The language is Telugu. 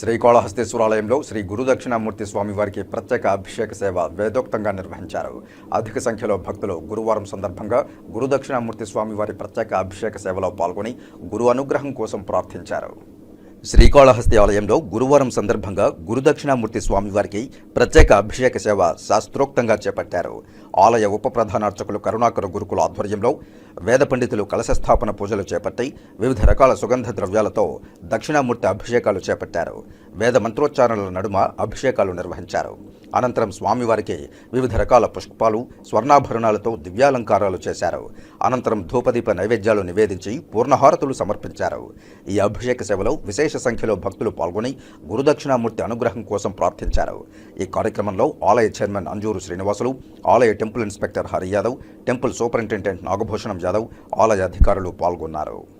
శ్రీకాళహస్తేశ్వరాలయంలో శ్రీ గురుదక్షిణామూర్తి స్వామివారికి ప్రత్యేక అభిషేక సేవ వేదోక్తంగా నిర్వహించారు. అధిక సంఖ్యలో భక్తులు గురువారం సందర్భంగా గురుదక్షిణామూర్తి స్వామివారి ప్రత్యేక అభిషేక సేవలో పాల్గొని గురు అనుగ్రహం కోసం ప్రార్థించారు. శ్రీకాళహస్తి ఆలయంలో గురువారం సందర్భంగా గురుదక్షిణామూర్తి స్వామివారికి ప్రత్యేక అభిషేక సేవ శాస్త్రోక్తంగా చేపట్టారు. ఆలయ ఉప ప్రధానార్చకులు కరుణాకర గురుకుల ఆధ్వర్యంలో వేద పండితులు కలశస్థాపన పూజలు చేపట్టి వివిధ రకాల సుగంధ ద్రవ్యాలతో దక్షిణామూర్తి అభిషేకాలు చేపట్టారు. వేద మంత్రోచ్చారణల నడుమ అభిషేకాలు నిర్వహించారు. అనంతరం స్వామివారికి వివిధ రకాల పుష్పాలు స్వర్ణాభరణాలతో దివ్యాలంకారాలు చేశారు. అనంతరం ధూపదీప నైవేద్యాలు నివేదించి పూర్ణహారతులు సమర్పించారు. ఈ అభిషేక సేవలో విశేష సంఖ్యలో భక్తులు పాల్గొని గురుదక్షిణామూర్తి అనుగ్రహం కోసం ప్రార్థించారు. ఈ కార్యక్రమంలో ఆలయ చైర్మన్ అంజూరు శ్రీనివాసులు ఆలయ temple inspector Hari Yadav temple superintendent Nagabhushanam Yadav ఆలయ అధికారులు పాల్గొన్నారు.